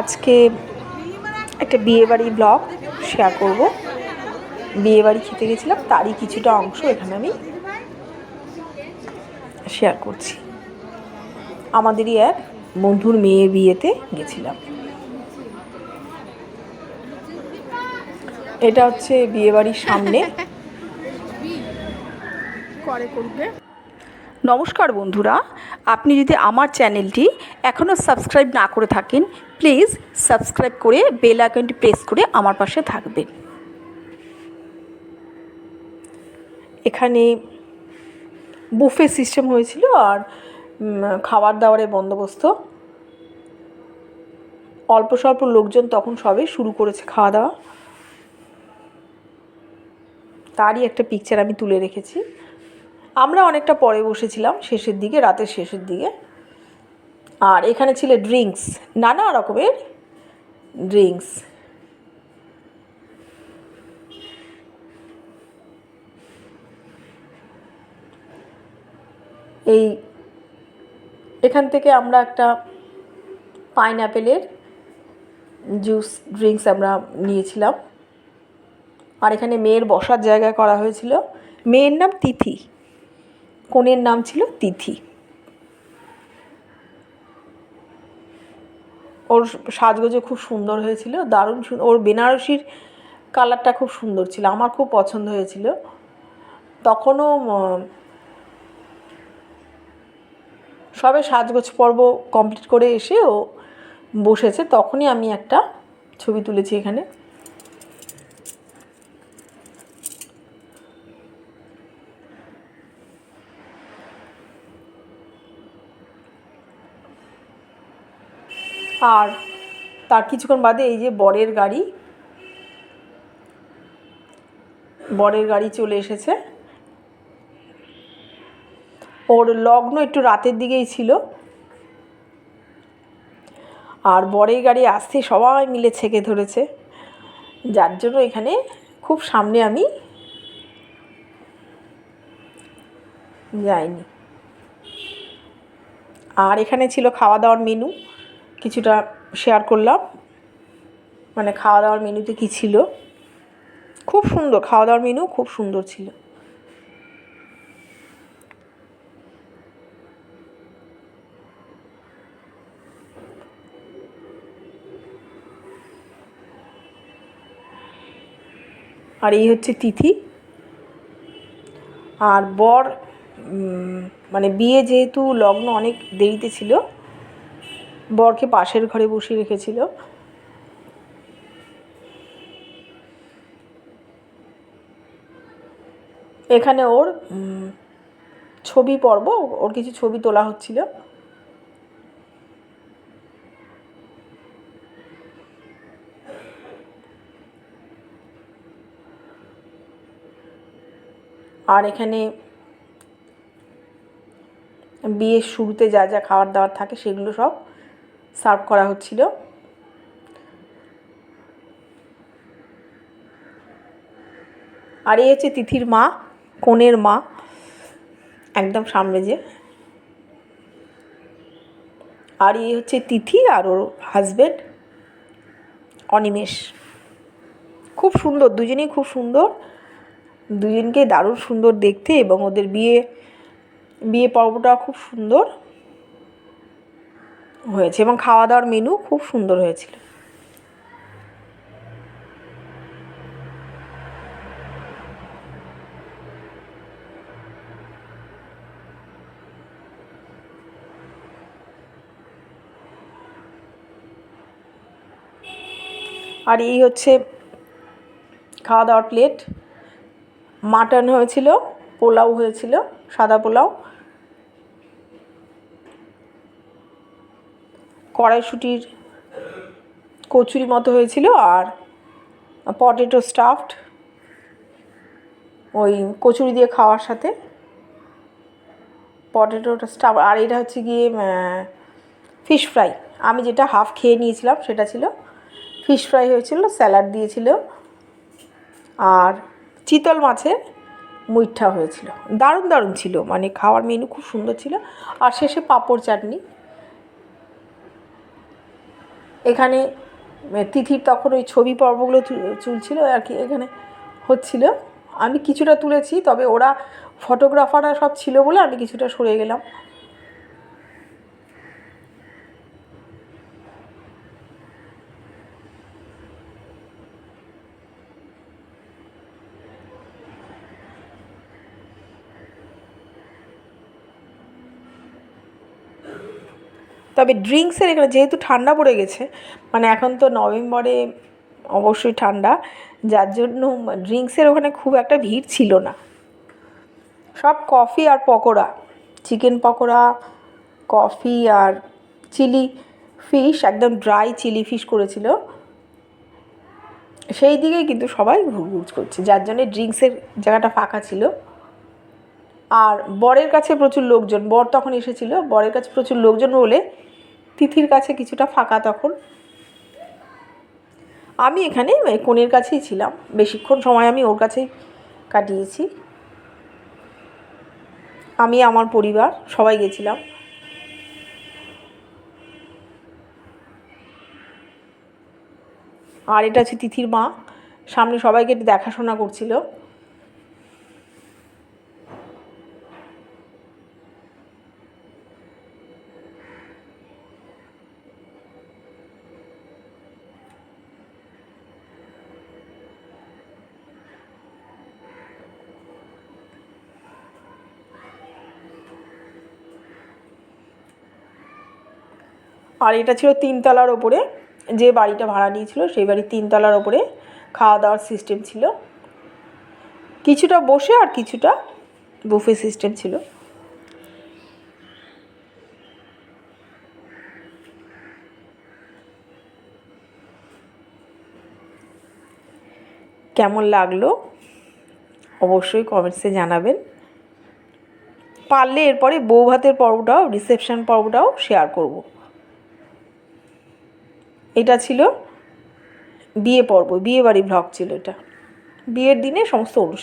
আজকে একটা বিয়েবাড়ি ব্লগ শেয়ার করব। বিয়েবাড়ি খেতে গেছিলাম তারই কিছুটা অংশ এখানে আমি শেয়ার করছি। আমাদেরই এক বন্ধুর মেয়ে বিয়েতে গেছিলাম। এটা হচ্ছে বিয়েবাড়ির সামনে। করে করবে। নমস্কার বন্ধুরা আপনি যদি আমার চ্যানেলটি এখনও সাবস্ক্রাইব না করে থাকেন প্লিজ সাবস্ক্রাইব করে বেল আইকনটি প্রেস করে আমার পাশে থাকবেন এখানে বুফে সিস্টেম হয়েছিল আর খাবার দাবারের বন্দোবস্ত। অল্প স্বল্প লোকজন তখন সবে শুরু করেছে খাওয়া দাওয়া। তারই একটা পিকচার আমি তুলে রেখেছি। আমরা অনেকটা পরে বসেছিলাম শেষের দিকে, রাতের শেষের দিকে। আর এখানে ছিল ড্রিঙ্কস, নানা রকমের ড্রিঙ্কস। এই, এখান থেকে আমরা একটা পাইনঅ্যাপেলের জুস, ড্রিঙ্কস আমরা নিয়েছিলাম। আর এখানে মেয়ের বসার জায়গা করা হয়েছিল। মেয়ের নাম তিথি, কনের নাম ছিল তিথি। ওর সাজগোজও খুব সুন্দর হয়েছিল, দারুণ ওর বেনারসির কালারটা খুব সুন্দর ছিল, আমার খুব পছন্দ হয়েছিল। তখনও সবে সাজগোজ পর্ব কমপ্লিট করে এসে ও বসেছে, তখনই আমি একটা ছবি তুলেছি এখানে। আর তার কিছুক্ষণ বাদে এই যে বরের গাড়ি বরের গাড়ি চলে এসেছে। ওর লগ্ন একটু রাতের দিকেই ছিল। আর বরের গাড়ি আসতে সবাই মিলে ছেঁকে ধরেছে। যার জন্য এখানে খুব সামনে আমি যাইনি। আর এখানে ছিল খাওয়া দাওয়ার মেনু কিছুটা শেয়ার করলাম। মানে খাওয়া দাওয়ার মেনুতে কী ছিল? খুব সুন্দর খাওয়া দাওয়ার মেনু খুব সুন্দর ছিল। আর এই হচ্ছে তিথি। আর বর মানে বিয়ে যেহেতু লগ্ন অনেক দেরিতে ছিল বরকে পাশের ঘরে বসিয়ে রেখেছিল। এখানে ওর ছবি পর্ব, ওর কিছু ছবি তোলা হচ্ছিল। আর এখানে বিয়ের শুরুতে যা যা খাবার দাবার থাকে সেগুলো সব সার্ভ করা হচ্ছিল। আর এই হচ্ছে তিথির মা, কনের মা, একদম সামনে যে। আর এই হচ্ছে তিথি আর ওর হাজবেন্ড অনিমেষ। খুব সুন্দর, দুজনেই খুব সুন্দর। দুজনকে দারুণ সুন্দর দেখতে এবং ওদের বিয়ে বিয়ে পর্বটা খুব সুন্দর। হয়েছে এবং খাওয়া দাওয়ার মেনু খুব সুন্দর হয়েছিল। আর এই হচ্ছে খাওয়া দাওয়ার প্লেট মাটন হয়েছিল, পোলাও হয়েছিল, সাদা পোলাও। কড়াইশুটির কচুরি মতো হয়েছিল আর পটেটো স্টাফড ওই কচুরি দিয়ে খাওয়ার সাথে পটেটোটা স্টাফ আর এটা হচ্ছে গিয়ে ফিশ ফ্রাই আমি যেটা হাফ খেয়ে নিয়েছিলাম সেটা ছিল ফিশ ফ্রাই হয়েছিল স্যালাড দিয়েছিল আর চিতল মাছের মুইঠা হয়েছিল। দারুণ দারুণ ছিল মানে খাওয়ার মেনু খুব সুন্দর ছিল। আর শেষে পাঁপড় চাটনি। এখানে তিথির তখন ওই ছবি পর্বগুলো চুলছিল আর কি, এখানে হচ্ছিল। আমি কিছুটা তুলেছি, তবে ওরা ফটোগ্রাফাররা সব ছিল বলে আমি কিছুটা সরে গেলাম। তবে ড্রিঙ্কসের এখানে যেহেতু ঠান্ডা পড়ে গেছে মানে এখন তো নভেম্বরে অবশ্যই ঠান্ডা, যার জন্য ড্রিঙ্কসের ওখানে খুব একটা ভিড় ছিল না। সব কফি আর পকোড়া চিকেন পকোড়া কফি আর চিলি ফিশ একদম ড্রাই চিলি ফিশ করেছিল। সেই দিকেই কিন্তু সবাই ঘুরঘুর করছে, যার জন্যে ড্রিঙ্কসের জায়গাটা ফাঁকা ছিল। আর বরের কাছে প্রচুর লোকজন, বর তখন এসেছিল, বরের কাছে প্রচুর লোকজন বলে তিথির কাছে কিছুটা ফাঁকা তখন। আমি এখানে কনের কাছেই ছিলাম, বেশিক্ষণ সময় আমি ওর কাছেই কাটিয়েছি। আমি, আমার পরিবার, সবাই গেছিলাম। আর এটা হচ্ছে তিথির মা, সামনে সবাইকে দেখাশোনা করছিল। আর এটা ছিল তিনতলার ওপরে, যে বাড়িটা ভাড়া নিয়েছিল সেই বাড়ির তিনতলার ওপরে খাওয়া দাওয়ার সিস্টেম ছিল। কিছুটা বসে আর কিছুটা বুফে সিস্টেম ছিল। কেমন লাগল? অবশ্যই কমেন্টসে জানাবেন। পারলে এরপরে বউ ভাতের পর্বটাও রিসেপশন পর্বটাও শেয়ার করব। এটা ছিল বিয়ে পর্ব বিয়ে বাড়ি ব্লগ ছিল এটা। বিয়ের দিনে সমস্ত অনুষ্ঠান